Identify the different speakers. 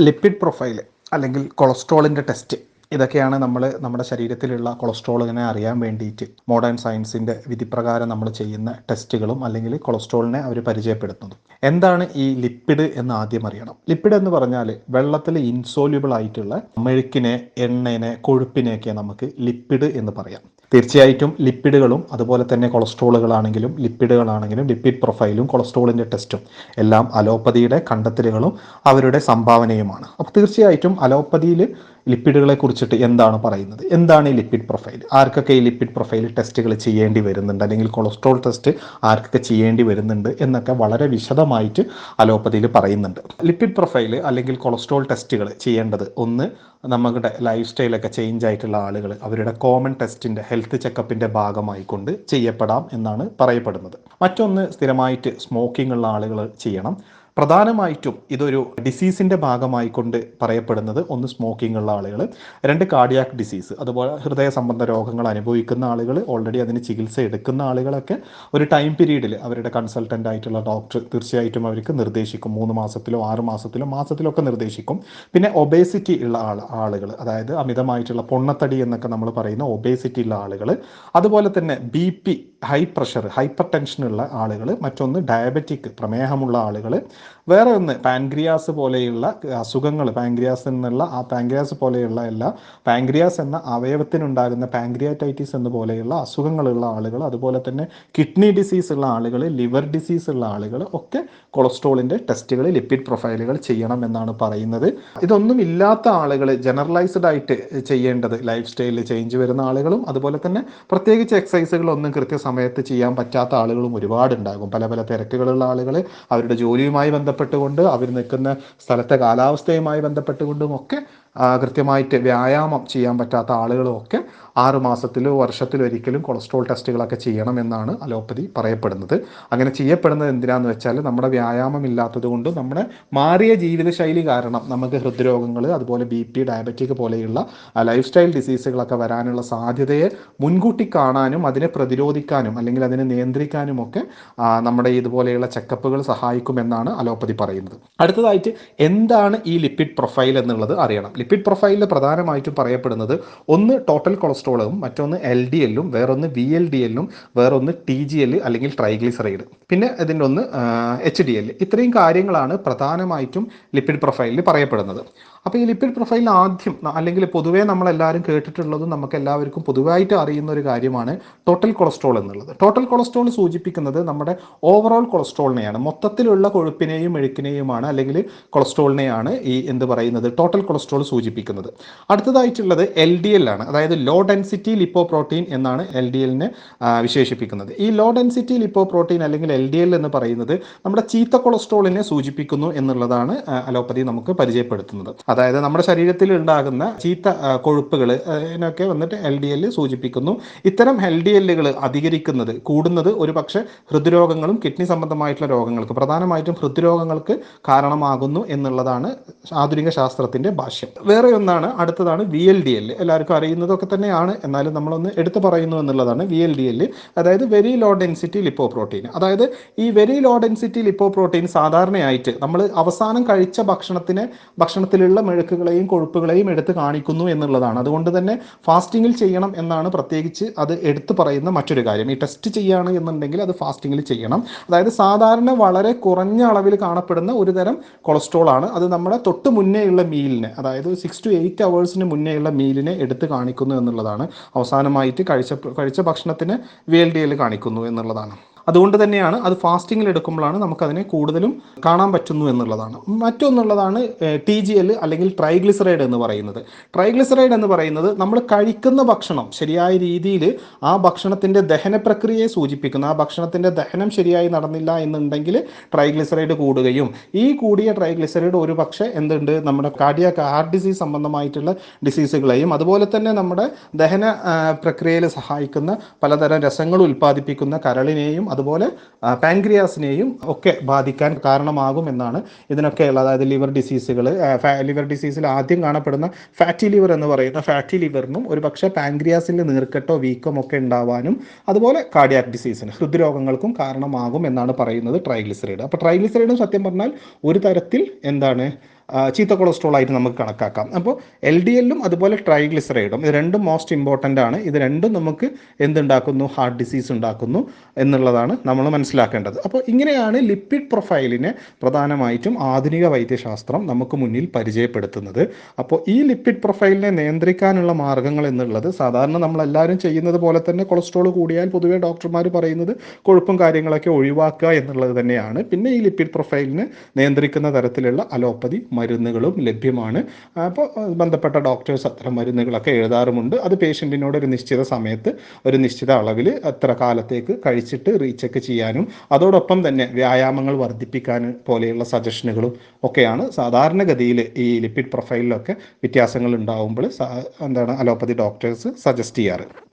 Speaker 1: Lipid profile അല്ലെങ്കിൽ കൊളസ്ട്രോളിന്റെ test ഇതൊക്കെയാണ് നമ്മൾ നമ്മുടെ ശരീരത്തിലുള്ള കൊളസ്ട്രോളിനെ അറിയാൻ വേണ്ടിയിട്ട് മോഡേൺ സയൻസിന്റെ വിധിപ്രകാരം നമ്മൾ ചെയ്യുന്ന ടെസ്റ്റുകളും അല്ലെങ്കിൽ കൊളസ്ട്രോളിനെ അവർ പരിചയപ്പെടുത്തുന്നതും. എന്താണ് ഈ ലിപ്പിഡ് എന്ന് ആദ്യം അറിയണം. ലിപ്പിഡ് എന്ന് പറഞ്ഞാൽ വെള്ളത്തിൽ ഇൻസോല്യൂബിൾ ആയിട്ടുള്ള മെഴുക്കിനെ എണ്ണനെ കൊഴുപ്പിനെയൊക്കെ നമുക്ക് ലിപ്പിഡ് എന്ന് പറയാം. തീർച്ചയായിട്ടും ലിപ്പിഡുകളും അതുപോലെ തന്നെ കൊളസ്ട്രോളുകളാണെങ്കിലും ലിപ്പിഡുകളാണെങ്കിലും ലിപ്പിഡ് പ്രൊഫൈലും കൊളസ്ട്രോളിന്റെ ടെസ്റ്റും എല്ലാം അലോപ്പതിയുടെ കണ്ടെത്തലുകളും അവരുടെ സംഭാവനയുമാണ്. അപ്പോൾ തീർച്ചയായിട്ടും അലോപ്പതിയിൽ ലിപ്പിഡുകളെ കുറിച്ചിട്ട് എന്താണ് പറയുന്നത്? എന്താണ് ഈ ലിപ്പിഡ് പ്രൊഫൈൽ? ആർക്കൊക്കെ ഈ ലിപ്പിഡ് പ്രൊഫൈൽ ടെസ്റ്റുകൾ ചെയ്യേണ്ടി വരുന്നുണ്ട്? അല്ലെങ്കിൽ കൊളസ്ട്രോൾ ടെസ്റ്റ് ആർക്കൊക്കെ ചെയ്യേണ്ടി വരുന്നുണ്ട്? എന്നൊക്കെ വളരെ വിശദമായിട്ട് അലോപ്പതിയിൽ പറയുന്നുണ്ട്. ലിപ്പിഡ് പ്രൊഫൈൽ അല്ലെങ്കിൽ കൊളസ്ട്രോൾ ടെസ്റ്റുകൾ ചെയ്യേണ്ടത് ഒന്ന് നമ്മുടെ ലൈഫ് സ്റ്റൈലൊക്കെ ചേഞ്ച് ആയിട്ടുള്ള ആളുകൾ അവരുടെ കോമൺ ടെസ്റ്റിന്റെ ഹെൽത്ത് ചെക്കപ്പിന്റെ ഭാഗമായിക്കൊണ്ട് ചെയ്യപ്പെടാം എന്നാണ് പറയപ്പെടുന്നത്. മറ്റൊന്ന് സ്ഥിരമായിട്ട് സ്മോക്കിംഗ് ഉള്ള ആളുകൾ ചെയ്യണം. പ്രധാനമായിട്ടും ഇതൊരു ഡിസീസിന്റെ ഭാഗമായിക്കൊണ്ട് പറയപ്പെടുന്നത് ഒന്ന് സ്മോക്കിംഗ് ഉള്ള ആളുകൾ രണ്ട് കാർഡിയാക് ഡിസീസ് അതുപോലെ ഹൃദയ സംബന്ധ രോഗങ്ങൾ അനുഭവിക്കുന്ന ആളുകൾ ഓൾറെഡി അതിന് ചികിത്സ എടുക്കുന്ന ആളുകളൊക്കെ ഒരു ടൈം പീരീഡിൽ അവരുടെ കൺസൾട്ടന്റ് ആയിട്ടുള്ള ഡോക്ടർ തീർച്ചയായിട്ടും അവർക്ക് നിർദ്ദേശിക്കും. മൂന്ന് മാസത്തിലോ ആറ് മാസത്തിലോ മാസത്തിലൊക്കെ നിർദ്ദേശിക്കും. പിന്നെ ഒബേസിറ്റി ഉള്ള ആൾ ആളുകൾ അതായത് അമിതമായിട്ടുള്ള പൊണ്ണത്തടി എന്നൊക്കെ നമ്മൾ പറയുന്ന ഒബേസിറ്റി ഉള്ള ആളുകൾ അതുപോലെ തന്നെ ബി ഹൈ പ്രഷർ ഹൈപ്പർ ടെൻഷനുള്ള ആളുകൾ മറ്റൊന്ന് ഡയബറ്റിക് പ്രമേഹമുള്ള ആളുകൾ വേറെ ഒന്ന് പാൻക്രിയാസ് പോലെയുള്ള അസുഖങ്ങൾ പാൻക്രിയാസ് എന്നുള്ള ആ പാൻക്രിയാസ് പോലെയുള്ള എല്ലാ പാൻക്രിയാസ് എന്ന അവയവത്തിനുണ്ടാകുന്ന പാൻക്രിയാറ്റൈറ്റിസ് എന്ന പോലെയുള്ള അസുഖങ്ങളുള്ള ആളുകൾ അതുപോലെ തന്നെ കിഡ്നി ഡിസീസ് ഉള്ള ആളുകൾ ലിവർ ഡിസീസ് ഉള്ള ആളുകൾ ഒക്കെ കൊളസ്ട്രോളിന്റെ ടെസ്റ്റുകൾ ലിപ്പിഡ് പ്രൊഫൈലുകൾ ചെയ്യണം എന്നാണ് പറയുന്നത്. ഇതൊന്നും ഇല്ലാത്ത ആളുകൾ ജനറലൈസ്ഡ് ആയിട്ട് ചെയ്യേണ്ടത് ലൈഫ് സ്റ്റൈലിൽ ചേഞ്ച് വരുന്ന ആളുകളും അതുപോലെ തന്നെ പ്രത്യേകിച്ച് എക്സസൈസുകളൊന്നും കൃത്യസമയത്ത് ചെയ്യാൻ പറ്റാത്ത ആളുകളും ഒരുപാടുണ്ടാകും. പല പല തിരക്കുകളുള്ള ആളുകൾ അവരുടെ ജോലിയുമായി ബന്ധപ്പെട്ടുകൊണ്ട് അവർ നിൽക്കുന്ന സ്ഥലത്തെ കാലാവസ്ഥയുമായി ബന്ധപ്പെട്ടുകൊണ്ടും ഒക്കെ കൃത്യമായിട്ട് വ്യായാമം ചെയ്യാൻ പറ്റാത്ത ആളുകളും ഒക്കെ ആറ് മാസത്തിലോ വർഷത്തിലോ ഒരിക്കലും കൊളസ്ട്രോൾ ടെസ്റ്റുകളൊക്കെ ചെയ്യണമെന്നാണ് അലോപ്പതി പറയപ്പെടുന്നത്. അങ്ങനെ ചെയ്യപ്പെടുന്നത് എന്തിനാന്ന് വെച്ചാൽ നമ്മുടെ വ്യായാമം ഇല്ലാത്തത് കൊണ്ട് നമ്മുടെ മാറിയ ജീവിതശൈലി കാരണം നമുക്ക് ഹൃദ്രോഗങ്ങൾ അതുപോലെ ബി പി ഡയബറ്റിക് പോലെയുള്ള ലൈഫ് സ്റ്റൈൽ ഡിസീസുകളൊക്കെ വരാനുള്ള സാധ്യതയെ മുൻകൂട്ടി കാണാനും അതിനെ പ്രതിരോധിക്കാനും അല്ലെങ്കിൽ അതിനെ നിയന്ത്രിക്കാനും ഒക്കെ നമ്മുടെ ഇതുപോലെയുള്ള ചെക്കപ്പുകൾ സഹായിക്കുമെന്നാണ് അലോപ്പതി പറയുന്നത്. അടുത്തതായിട്ട് എന്താണ് ഈ ലിപ്പിഡ് പ്രൊഫൈൽ എന്നുള്ളത് അറിയണം. ലിപ്പിഡ് പ്രൊഫൈലിൽ പ്രധാനമായിട്ടും പറയപ്പെടുന്നത് ഒന്ന് ടോട്ടൽ കൊളസ്ട്രോളും മറ്റൊന്ന് എൽ ഡി എല്ലും വേറൊന്ന് വി എൽ ഡി എല്ലും വേറൊന്ന് ടി ജി എൽ അല്ലെങ്കിൽ ട്രൈഗ്ലിസറൈഡ് പിന്നെ ഇതിന്റെ ഒന്ന് എച്ച് ഡി എൽ ഇത്രയും കാര്യങ്ങളാണ് പ്രധാനമായിട്ടും ലിപ്പിഡ് പ്രൊഫൈലിൽ പറയപ്പെടുന്നത്. അപ്പോൾ ഈ ലിപ്പിഡ് പ്രൊഫൈലിൽ ആദ്യം അല്ലെങ്കിൽ പൊതുവേ നമ്മളെല്ലാവരും കേട്ടിട്ടുള്ളതും നമുക്ക് എല്ലാവർക്കും പൊതുവായിട്ട് അറിയുന്ന ഒരു കാര്യമാണ് ടോട്ടൽ കൊളസ്ട്രോൾ എന്നുള്ളത്. ടോട്ടൽ കൊളസ്ട്രോൾ സൂചിപ്പിക്കുന്നത് നമ്മുടെ ഓവറോൾ കൊളസ്ട്രോളിനെയാണ് മൊത്തത്തിലുള്ള കൊഴുപ്പിനെയും മെഴുക്കിനെയുമാണ് അല്ലെങ്കിൽ കൊളസ്ട്രോളിനെയാണ് ഈ എന്ത് പറയുന്നത്? ടോട്ടൽ കൊളസ്ട്രോൾ സൂചിപ്പിക്കുന്നത്. അടുത്തതായിട്ടുള്ളത് എൽ ഡി എൽ ആണ്. അതായത് ലോ ഡെൻസിറ്റി ലിപ്പോ പ്രോട്ടീൻ എന്നാണ് എൽ ഡി എല്ലിനെ വിശേഷിപ്പിക്കുന്നത്. ഈ ലോ ഡെൻസിറ്റി ലിപ്പോ പ്രോട്ടീൻ അല്ലെങ്കിൽ എൽ ഡി എൽ എന്ന് പറയുന്നത് നമ്മുടെ ചീത്ത കൊളസ്ട്രോളിനെ സൂചിപ്പിക്കുന്നു എന്നുള്ളതാണ് അലോപ്പതി നമുക്ക് പരിചയപ്പെടുത്തുന്നത്. അതായത് നമ്മുടെ ശരീരത്തിൽ ഉണ്ടാകുന്ന ചീത്ത കൊഴുപ്പുകൾ ഇതിനൊക്കെ വന്നിട്ട് എൽ ഡി എൽ സൂചിപ്പിക്കുന്നു. ഇത്തരം എൽ ഡി എല്ലുകൾ അധികരിക്കുന്നത് കൂടുന്നത് ഒരു പക്ഷേ ഹൃദ്രോഗങ്ങളും കിഡ്നി സംബന്ധമായിട്ടുള്ള രോഗങ്ങൾക്ക് പ്രധാനമായിട്ടും ഹൃദ്രോഗങ്ങൾക്ക് കാരണമാകുന്നു എന്നുള്ളതാണ് ആധുനിക ശാസ്ത്രത്തിന്റെ ഭാഷ്യം. വേറെ ഒന്നാണ് അടുത്തതാണ് വി എൽ ഡി എൽ എല്ലാവർക്കും അറിയുന്നതൊക്കെ തന്നെയാണ്. എന്നാലും നമ്മളൊന്ന് എടുത്തു പറയുന്നു എന്നുള്ളതാണ് വി എൽ ഡി എൽ അതായത് very low density lipoprotein അതായത് ഈ very low density lipoprotein സാധാരണയായിട്ട് നമ്മൾ അവസാനം കഴിച്ച ഭക്ഷണത്തിന് ഭക്ഷണത്തിലുള്ള മെഴുക്കുകളെയും കൊഴുപ്പുകളെയും എടുത്ത് കാണിക്കുന്നു എന്നുള്ളതാണ്. അതുകൊണ്ട് തന്നെ ഫാസ്റ്റിങ്ങിൽ ചെയ്യണം എന്നാണ് പ്രത്യേകിച്ച് അത് എടുത്തു പറയുന്ന മറ്റൊരു കാര്യം. ഈ ടെസ്റ്റ് ചെയ്യുകയാണ് എന്നുണ്ടെങ്കിൽ അത് ഫാസ്റ്റിങ്ങിൽ ചെയ്യണം. അതായത് സാധാരണ വളരെ കുറഞ്ഞ അളവിൽ കാണപ്പെടുന്ന ഒരു തരം കൊളസ്ട്രോൾ ആണ്. അത് നമ്മുടെ തൊട്ട് മുന്നേയുള്ള മീലിന് അതായത് സിക്സ് ടു എയ്റ്റ് അവേഴ്സിന് മുന്നേയുള്ള മീലിനെ എടുത്ത് കാണിക്കുന്നു എന്നുള്ളതാണ്. അവസാനമായിട്ട് കഴിച്ച കഴിച്ച ഭക്ഷണത്തിന് വി എൽ ഡി എൽ കാണിക്കുന്നു എന്നുള്ളതാണ്. അതുകൊണ്ട് തന്നെയാണ് അത് ഫാസ്റ്റിങ്ങിൽ എടുക്കുമ്പോഴാണ് നമുക്കതിനെ കൂടുതലും കാണാൻ പറ്റുന്നു എന്നുള്ളതാണ്. മറ്റൊന്നുള്ളതാണ് ടി ജി എൽ അല്ലെങ്കിൽ ട്രൈഗ്ലിസറൈഡ് എന്ന് പറയുന്നത്. ട്രൈഗ്ലിസറൈഡ് എന്ന് പറയുന്നത് നമ്മൾ കഴിക്കുന്ന ഭക്ഷണം ശരിയായ രീതിയിൽ ആ ഭക്ഷണത്തിന്റെ ദഹന പ്രക്രിയയെ സൂചിപ്പിക്കുന്നു. ആ ഭക്ഷണത്തിന്റെ ദഹനം ശരിയായി നടന്നില്ല എന്നുണ്ടെങ്കിൽ ട്രൈഗ്ലിസറൈഡ് കൂടുകയും. ഈ കൂടിയ ട്രൈഗ്ലിസറൈഡ് ഒരു പക്ഷേ എന്തുണ്ട്? നമ്മുടെ കാർഡിയാക് ഹാർട്ട് ഡിസീസ് സംബന്ധമായിട്ടുള്ള ഡിസീസുകളെയും അതുപോലെ തന്നെ നമ്മുടെ ദഹന പ്രക്രിയയിൽ സഹായിക്കുന്ന പലതരം രസങ്ങൾ ഉൽപ്പാദിപ്പിക്കുന്ന കരളിനെയും അതുപോലെ പാൻക്രിയാസിനെയും ഒക്കെ ബാധിക്കാൻ കാരണമാകും എന്നാണ് ഇതിനൊക്കെയുള്ള അതായത് ലിവർ ഡിസീസുകൾ ലിവർ ഡിസീസിൽ ആദ്യം കാണപ്പെടുന്ന ഫാറ്റി ലിവർ എന്ന് പറയുന്ന ഫാറ്റി ലിവറിനും ഒരു പക്ഷേ പാൻക്രിയാസിന്റെ നീർക്കെട്ടോ വീക്കമോ ഒക്കെ ഉണ്ടാവാനും അതുപോലെ കാർഡിയാക് ഡിസീസിന് ഹൃദ്രോഗങ്ങൾക്കും കാരണമാകും എന്നാണ് പറയുന്നത് ട്രൈഗ്ലിസറൈഡ്. അപ്പോൾ ട്രൈഗ്ലിസറൈഡും സത്യം പറഞ്ഞാൽ ഒരു തരത്തിൽ എന്താണ് ചീത്ത കൊളസ്ട്രോൾ ആയിട്ട് നമുക്ക് കണക്കാക്കാം. അപ്പോൾ എൽ ഡി എല്ലും അതുപോലെ ട്രൈഗ്ലിസറൈഡും ഇത് രണ്ടും മോസ്റ്റ് ഇമ്പോർട്ടന്റ് ആണ്. ഇത് രണ്ടും നമുക്ക് എന്തുണ്ടാക്കുന്നു? ഹാർട്ട് ഡിസീസ് ഉണ്ടാക്കുന്നു എന്നുള്ളതാണ് നമ്മൾ മനസ്സിലാക്കേണ്ടത്. അപ്പോൾ ഇങ്ങനെയാണ് ലിപ്പിഡ് പ്രൊഫൈലിനെ പ്രധാനമായിട്ടും ആധുനിക വൈദ്യശാസ്ത്രം നമുക്ക് മുന്നിൽ പരിചയപ്പെടുത്തുന്നത്. അപ്പോൾ ഈ ലിപ്പിഡ് പ്രൊഫൈലിനെ നിയന്ത്രിക്കാനുള്ള മാർഗങ്ങൾ എന്നുള്ളത് സാധാരണ നമ്മളെല്ലാവരും ചെയ്യുന്നത് പോലെ തന്നെ കൊളസ്ട്രോൾ കൂടിയാൽ പൊതുവേ ഡോക്ടർമാർ പറയുന്നത് കൊഴുപ്പും കാര്യങ്ങളൊക്കെ ഒഴിവാക്കുക എന്നുള്ളത് തന്നെയാണ്. പിന്നെ ഈ ലിപ്പിഡ് പ്രൊഫൈലിനെ നിയന്ത്രിക്കുന്ന തരത്തിലുള്ള അലോപ്പതി മരുന്നുകളും ലഭ്യമാണ്. അപ്പോൾ ബന്ധപ്പെട്ട ഡോക്ടേഴ്സ് അത്തരം മരുന്നുകളൊക്കെ എഴുതാറുമുണ്ട്. അത് പേഷ്യന്റിനോട് ഒരു നിശ്ചിത സമയത്ത് ഒരു നിശ്ചിത അളവിൽ എത്ര കാലത്തേക്ക് കഴിച്ചിട്ട് റീചെക്ക് ചെയ്യാനും അതോടൊപ്പം തന്നെ വ്യായാമങ്ങൾ വർദ്ധിപ്പിക്കാൻ പോലെയുള്ള സജഷനുകളും ഒക്കെയാണ്. സാധാരണഗതിയിൽ ഈ ലിപ്പിഡ് പ്രൊഫൈലിലൊക്കെ വ്യത്യാസങ്ങൾ ഉണ്ടാവുമ്പോൾ എന്താണ് അലോപ്പതി ഡോക്ടേഴ്സ് സജസ്റ്റ് ചെയ്യാറ്.